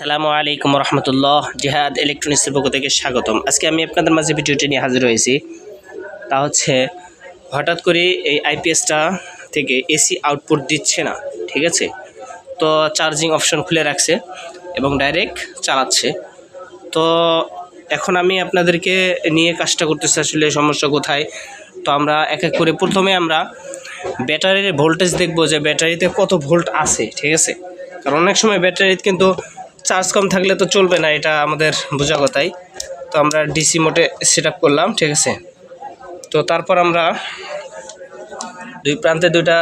সালামু আলাইকুম রহমতুল্লাহ, জেহাদ ইলেকট্রনিক্সের পক্ষ থেকে স্বাগতম। আজকে আমি আপনাদের মাঝে ভিডিওটি নিয়ে হাজির হয়েছি। তা হচ্ছে, হঠাৎ করে এই আইপিএসটা থেকে এসি আউটপুট দিচ্ছে না, ঠিক আছে? তো চার্জিং অপশন খুলে রাখছে এবং ডাইরেক্ট চালাচ্ছে। তো এখন আমি আপনাদেরকে নিয়ে কাজটা করতেছি, আসলে সমস্যা কোথায়? তো আমরা এক এক করে, প্রথমে আমরা ব্যাটারির ভোল্টেজ দেখব যে ব্যাটারিতে কত ভোল্ট আছে, ঠিক আছে? কারণ অনেক সময় ব্যাটারিতে কিন্তু চার্জ কম থাকলে তো চলবে না, এটা আমাদের বোঝা কথাই। তো আমরা ডিসি মোটে সেট করলাম, ঠিক আছে? তো তারপর আমরা দুই প্রান্তে দুইটা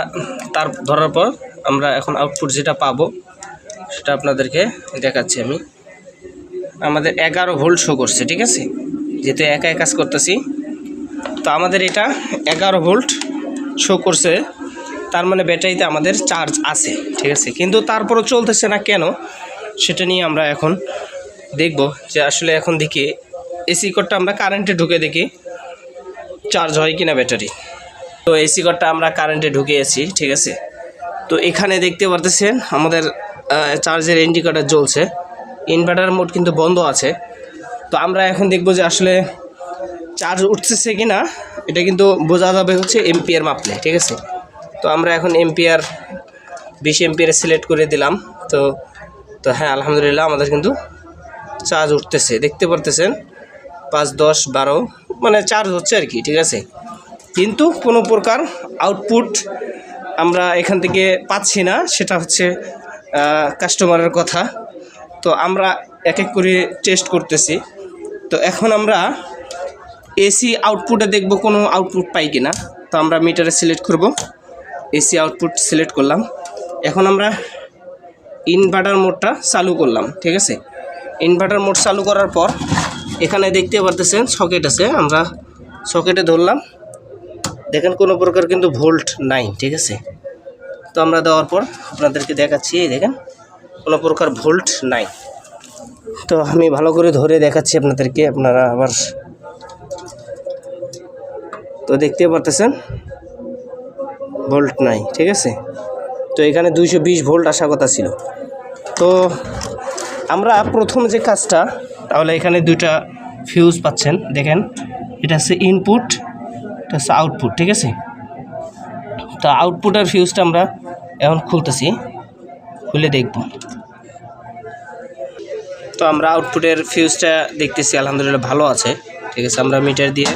তার ধরার পর আমরা এখন আউটপুট যেটা পাবো, সেটা আপনাদেরকে দেখাচ্ছি আমি। আমাদের এগারো ভোল্ট শো করছে, ঠিক আছে? যেহেতু একাই কাজ করতেছি। তো আমাদের এটা এগারো ভোল্ট শো করছে, তার মানে ব্যাটারিতে আমাদের চার্জ আছে, ঠিক আছে? কিন্তু তারপরও চলতেছে না কেন? সেটা নিয়ে আমরা এখন দেখব যে আসলে এখন দেখি এসি কোডটা আমরা কারেন্টে ঢুকে দেখি চার্জ হয় কিনা ব্যাটারি তো এসি কোডটা আমরা কারেন্টে ঢুকে ঢুকিয়েছি ঠিক আছে? তো এখানে দেখতে পারতেছেন আমাদের চার্জের ইন্ডিকেটার জ্বলছে। ইনভার্টার মোড কিন্তু বন্ধ আছে। তো আমরা এখন দেখব যে আসলে চার্জ উঠতেছে কি না এটা কিন্তু বোঝা যাবে হচ্ছে এমপিআর মাপলে, ঠিক আছে? তো আমরা এখন এমপিআর বিশ এমপিআর সিলেক্ট করে দিলাম। তো তো হ্যাঁ আলহামদুলিল্লাহ আমাদের কিন্তু চার্জ উঠতেছে। দেখতে পারতেছেন, পাঁচ, দশ, বারো মানে চার্জ হচ্ছে আর কি, ঠিক আছে? কিন্তু কোনো প্রকার আউটপুট আমরা এখান থেকে পাচ্ছি না, সেটা হচ্ছে কাস্টমারের কথা। তো আমরা এক এক করে টেস্ট করতেছি। তো এখন আমরা এসি আউটপুটে দেখব কোনো আউটপুট পাই কি না তো আমরা মিটারে সিলেক্ট করব। এসি আউটপুট সিলেক্ট করলাম। এখন আমরা ইনভার্টার মোডটা চালু করলাম, ঠিক আছে? ইনভার্টার মোড চালু করার পর এখানে দেখতে পারতেছেন সকেট আছে, আমরা সকেটে ধরলাম। দেখেন কোনো প্রকার কিন্তু ভোল্ট নাই, ঠিক আছে? তো আমরা দেওয়ার পর আপনাদেরকে দেখাচ্ছি, এই দেখেন, কোনো প্রকার ভোল্ট নাই। তো আমি ভালো করে ধরে দেখাচ্ছি আপনাদেরকে, আপনারা আবার তো দেখতে পারতেছেন, ভোল্ট নাই, ঠিক আছে? তো এখানে দুইশো বিশ ভোল্ট আসার কথা ছিল। তো আমরা প্রথম যে কাজটা, তাহলে এখানে দুইটা ফিউজ পাচ্ছেন, দেখেন। এটা হচ্ছে ইনপুট এটা হচ্ছে আউটপুট ঠিক আছে? তো আউটপুটের ফিউজটা আমরা এখন খুলতেছি, খুলে দেখব। তো আমরা আউটপুটের ফিউজটা দেখতেছি, আলহামদুলিল্লাহ ভালো আছে। ঠিক আছে, আমরা মিটার দিয়ে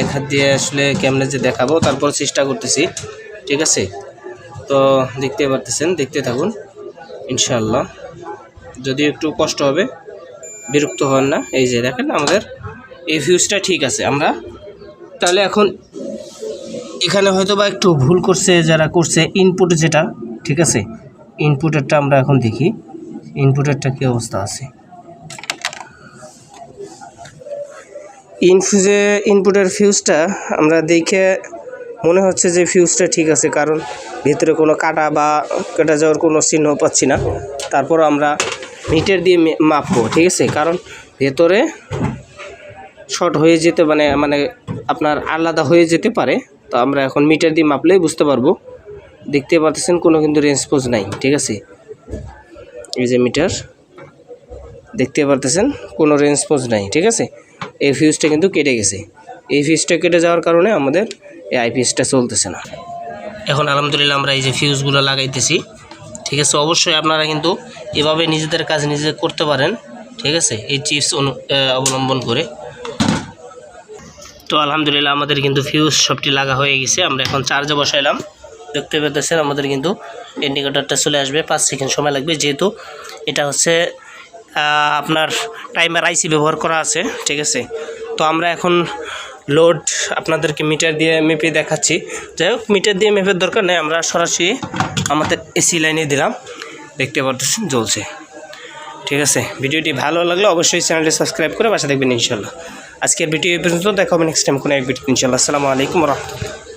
এক হাত দিয়ে আসলে কেমনে যে দেখাবো, তারপর চেষ্টা করতেছি। ঠিক আছে? তো দেখতে পারতেছেন, দেখতে থাকুন ইনশাল্লাহ যদি একটু কষ্ট হবে, বিরক্ত হন না। এই যে দেখেন আমাদের এই ফিউজটা ঠিক আছে, আমরা তাহলে এখন এখানে হয়তো বা একটু ভুল করছে, যারা করছে ইনপুট যেটা, ঠিক আছে? ইনপুটেরটা আমরা এখন দেখি ইনপুটেরটা কী অবস্থা আছে? ইনফিউজে ইনপুটের ফিউজটা আমরা দেখে মনে হচ্ছে যে ফিউজটা ঠিক আছে, কারণ ভিতরে কোনো কাটা বা কেটে যাওয়ার কোনো চিহ্ন পাচ্ছি না। তারপর আমরা মিটার দিয়ে মাপবো, ঠিক আছে? কারণ ভেতরে শর্ট হয়ে যেতে মানে মানে আপনার আলাদা হয়ে যেতে পারে। তো আমরা এখন মিটার দিয়ে মাপলেই বুঝতে পারব। দেখতে পাচ্ছেন কোনো কিন্তু রেসপন্স নাই, ঠিক আছে? এই যে মিটার, দেখতে পারতেছেন কোনো রেসপন্স নাই, ঠিক আছে? এই ফিউজটা কিন্তু কেটে গেছে। এই ফিউজটা কেটে যাওয়ার কারণে আমাদের এই আইপিএসটা চলতেছে না। এখন আলহামদুলিল্লাহ আমরা এই যে ফিউজগুলো লাগাইতেছি। ঠিক আছে? অবশ্যই আপনারা কিন্তু এভাবে নিজেদের কাজ নিজে করতে পারেন। ঠিক আছে? এই চিপস অবলম্বন করে। তো আলহামদুলিল্লাহ আমাদের কিন্তু ফিউজ সবটি লাগা হয়ে গেছে। আমরা এখন চার্জে বসাইলাম। দেখতে পেতেছেন আমাদের কিন্তু ইন্ডিকেটরটা চলে আসবে। পাঁচ সেকেন্ড সময় লাগবে। যেহেতু এটা হচ্ছে আপনার টাইমার আইসি ব্যবহার করা আছে। ঠিক আছে? তো আমরা এখন লোড আপনাদেরকে মিটার দিয়ে মেপে দেখাচ্ছি। যাই হোক মিটার দিয়ে মেপের দরকার নেই, আমরা সরাসরি আমাদের এসি লাইনে দিলাম। দেখতে পারতেছেন, জ্বলছে। ঠিক আছে, ভিডিওটি ভালো লাগলে অবশ্যই চ্যানেলটি সাবস্ক্রাইব করে বাসা দেখবেন ইনশাল্লাহ আজকের ভিডিও পর্যন্ত, দেখা হবে নেক্সট টাইম কোনো এক ভিডিও ইনশাল্লাহ আসসালামু আলাইকুম রহমতুল্লাহ।